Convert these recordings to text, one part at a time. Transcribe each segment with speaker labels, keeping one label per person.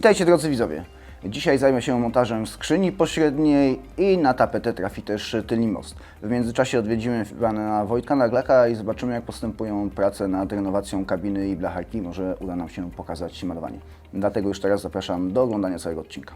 Speaker 1: Witajcie drodzy widzowie. Dzisiaj zajmę się montażem skrzyni pośredniej i na tapetę trafi też tylny most. W międzyczasie odwiedzimy pana Wojtka Naglaka i zobaczymy jak postępują prace nad renowacją kabiny i blacharki. Może uda nam się pokazać malowanie. Dlatego już teraz zapraszam do oglądania całego odcinka.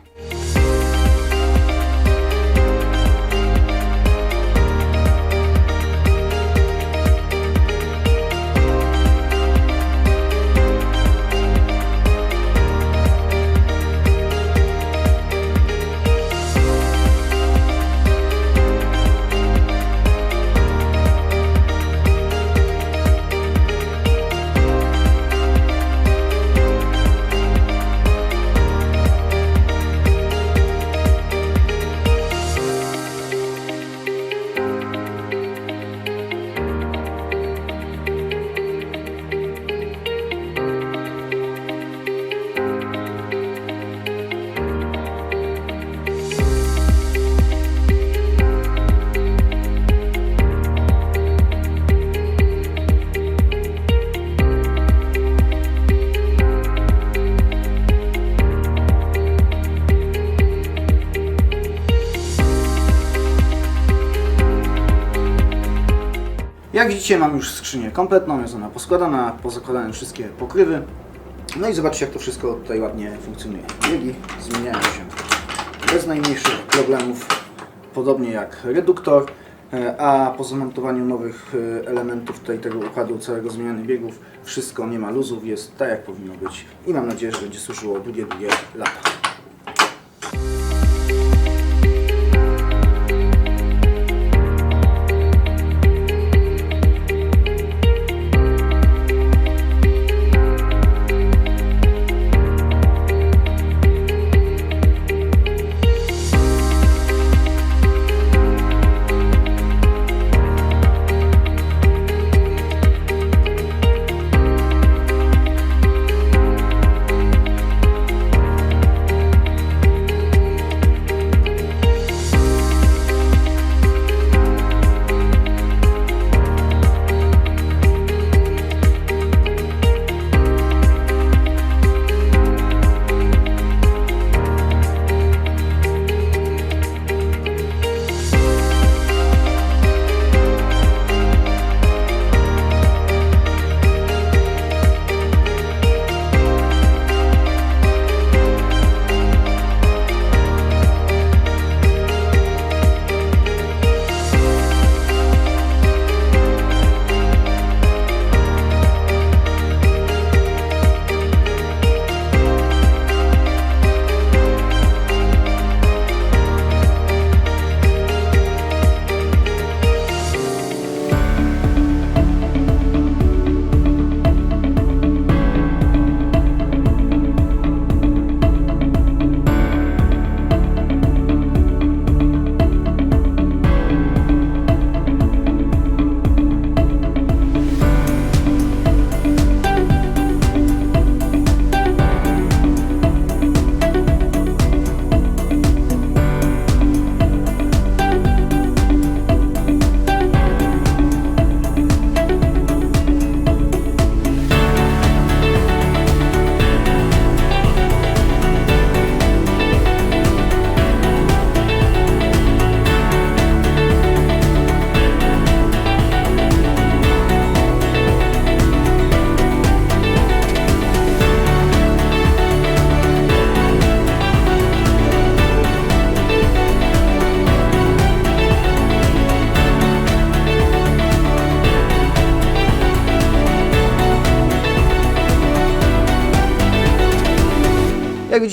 Speaker 1: Jak widzicie mam już skrzynię kompletną, jest ona poskładana, pozakładane wszystkie pokrywy. No i zobaczcie jak to wszystko tutaj ładnie funkcjonuje. Biegi zmieniają się bez najmniejszych problemów, podobnie jak reduktor, e, a po zamontowaniu nowych e, elementów tutaj tego układu całego zmiany biegów wszystko nie ma luzów, jest tak jak powinno być i mam nadzieję, że będzie służyło długie, długie lata.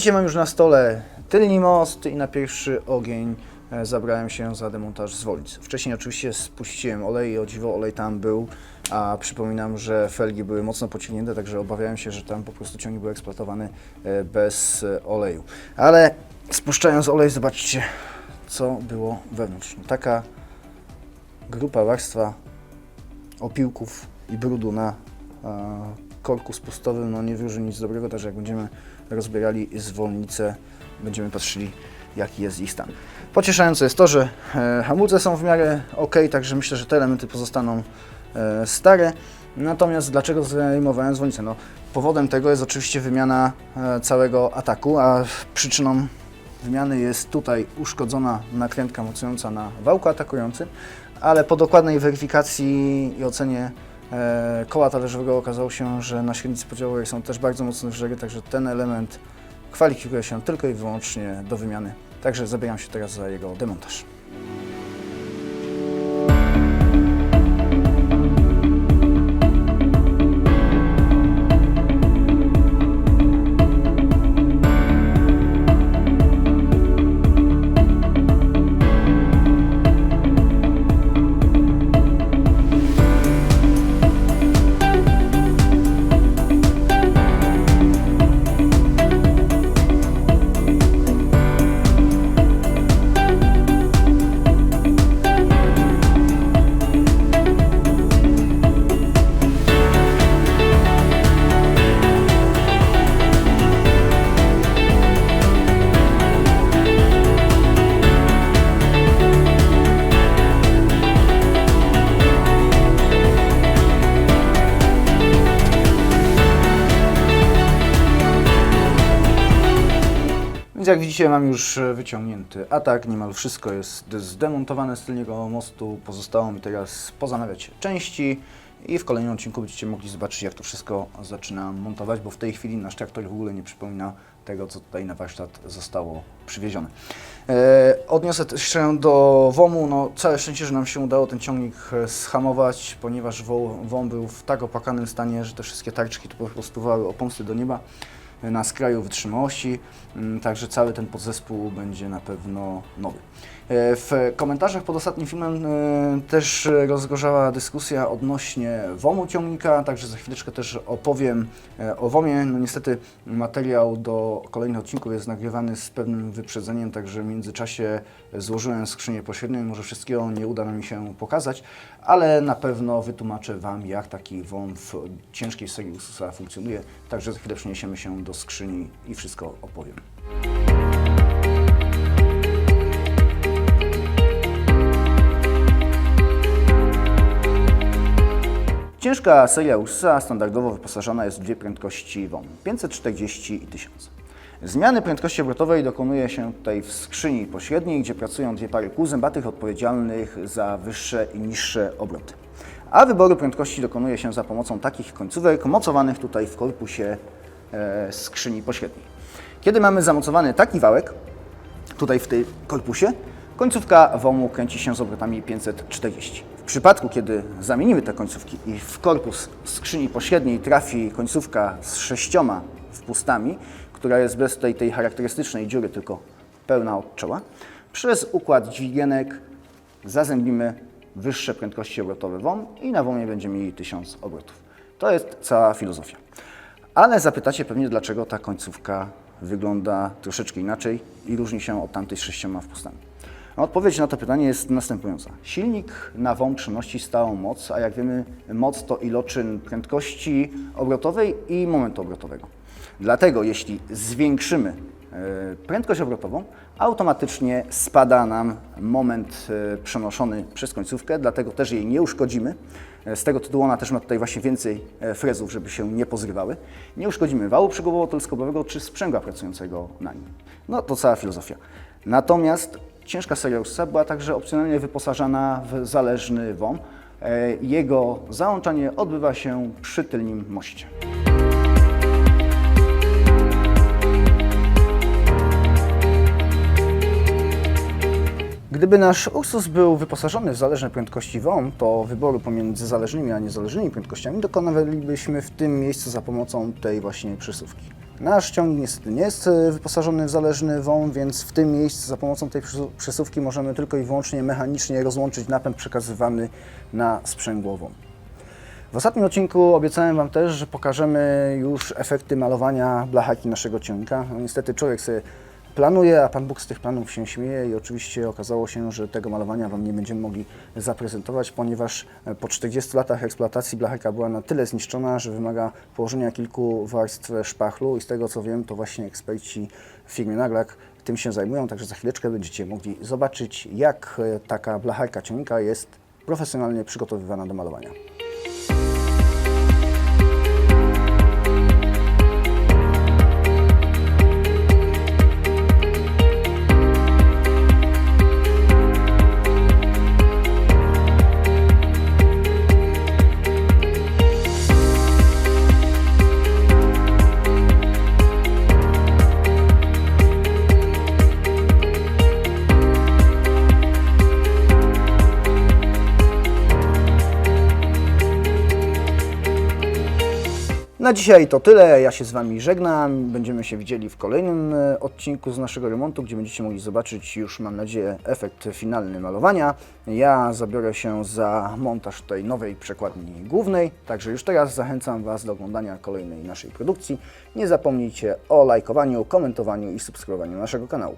Speaker 1: Widzicie mam już na stole tylny most i na pierwszy ogień e, zabrałem się za demontaż zwolnic. Wcześniej oczywiście spuściłem olej i o dziwo olej tam był, a przypominam, że felgi były mocno pociągnięte, także obawiałem się, że tam po prostu ciągnik był eksploatowany e, bez e, oleju. Ale spuszczając olej zobaczcie co było wewnątrz. No, taka grupa warstwa opiłków i brudu na korku spustowym no nie wróży nic dobrego, także jak będziemy rozbierali zwolnice, będziemy patrzyli jaki jest ich stan. Pocieszające jest to, że e, hamulce są w miarę ok, także myślę, że te elementy pozostaną e, stare. Natomiast dlaczego zreanimowałem dzwonnicę? No, powodem tego jest oczywiście wymiana e, całego ataku, a przyczyną wymiany jest tutaj uszkodzona nakrętka mocująca na wałku atakującym, ale po dokładnej weryfikacji i ocenie koła talerzowego okazało się, że na średnicy podziałowej są też bardzo mocne wrzery, także ten element kwalifikuje się tylko i wyłącznie do wymiany. Także zabieram się teraz za jego demontaż. Więc jak widzicie mam już e, wyciągnięty atak, niemal wszystko jest zdemontowane z tylnego mostu. Pozostało mi teraz pozamawiać części i w kolejnym odcinku będziecie mogli zobaczyć jak to wszystko zaczynam montować, bo w tej chwili nasz traktor w ogóle nie przypomina tego, co tutaj na warsztat zostało przywiezione. E, odniosę się do WOM-u. No, całe szczęście, że nam się udało ten ciągnik e, schamować, ponieważ wo- WOM był w tak opakanym stanie, że te wszystkie tarczki to po prostu wały do nieba na skraju wytrzymałości, mm, także cały ten podzespół będzie na pewno nowy. E, W komentarzach pod ostatnim filmem e, też rozgorzała dyskusja odnośnie WOM-u ciągnika, także za chwileczkę też opowiem e, o WOM-ie. No niestety materiał do kolejnych odcinków jest nagrywany z pewnym wyprzedzeniem, także w międzyczasie złożyłem skrzynię pośrednią, może wszystkiego nie uda mi się pokazać, ale na pewno wytłumaczę Wam, jak taki WOM w ciężkiej serii funkcjonuje, także za chwilę przeniesiemy się do skrzyni i wszystko opowiem. Ciężka seria USA standardowo wyposażona jest w dwie prędkości WOM 540 i 1000. Zmiany prędkości obrotowej dokonuje się tutaj w skrzyni pośredniej, gdzie pracują dwie pary kół zębatych odpowiedzialnych za wyższe i niższe obroty. A wyboru prędkości dokonuje się za pomocą takich końcówek mocowanych tutaj w korpusie skrzyni pośredniej. Kiedy mamy zamocowany taki wałek, tutaj w tej korpusie, końcówka WOM-u kręci się z obrotami 540. W przypadku, kiedy zamienimy te końcówki i w korpus skrzyni pośredniej trafi końcówka z sześcioma wpustami, która jest bez tej, tej charakterystycznej dziury, tylko pełna od czoła, przez układ dźwigienek zazębimy wyższe prędkości obrotowe WOM i na WOMie będziemy mieli 1000 obrotów. To jest cała filozofia. Ale zapytacie pewnie, dlaczego ta końcówka wygląda troszeczkę inaczej i różni się od tamtej z sześcioma wpustami. Odpowiedź na to pytanie jest następująca. Silnik na WOM przenosi stałą moc, a jak wiemy, moc to iloczyn prędkości obrotowej i momentu obrotowego. Dlatego jeśli zwiększymy e, prędkość obrotową, automatycznie spada nam moment e, przenoszony przez końcówkę, dlatego też jej nie uszkodzimy. E, Z tego tytułu ona też ma tutaj właśnie więcej e, frezów, żeby się nie pozrywały. Nie uszkodzimy wału przegłowowo-teleskopowego czy sprzęgła pracującego na nim. No to cała filozofia. Natomiast ciężka seria Ursusa była także opcjonalnie wyposażana w zależny WOM. E, Jego załączanie odbywa się przy tylnym moście. Gdyby nasz Ursus był wyposażony w zależne prędkości WOM, to wyboru pomiędzy zależnymi a niezależnymi prędkościami dokonywalibyśmy w tym miejscu za pomocą tej właśnie przesuwki. Nasz ciągnik niestety nie jest e, wyposażony w zależny WOM, więc w tym miejscu za pomocą tej przesu- przesuwki możemy tylko i wyłącznie mechanicznie rozłączyć napęd przekazywany na sprzęgło WOM. W ostatnim odcinku obiecałem Wam też, że pokażemy już efekty malowania blachaki naszego ciągnika. No, niestety człowiek sobie planuje, a Pan Bóg z tych planów się śmieje i oczywiście okazało się, że tego malowania Wam nie będziemy mogli zaprezentować, ponieważ e, po 40 latach eksploatacji blachaka była na tyle zniszczona, że wymaga położenia kilku warstw szpachlu i z tego co wiem, to właśnie eksperci w firmie Naglak tym się zajmują, także za chwileczkę będziecie mogli zobaczyć, jak e, taka blacharka ciągnika jest profesjonalnie przygotowywana do malowania. Na dzisiaj to tyle. Ja się z Wami żegnam. Będziemy się widzieli w kolejnym e, odcinku z naszego remontu, gdzie będziecie mogli zobaczyć już, mam nadzieję, efekt finalny malowania. Ja zabiorę się za montaż tej nowej przekładni głównej, także już teraz zachęcam Was do oglądania kolejnej naszej produkcji. Nie zapomnijcie o lajkowaniu, komentowaniu i subskrybowaniu naszego kanału.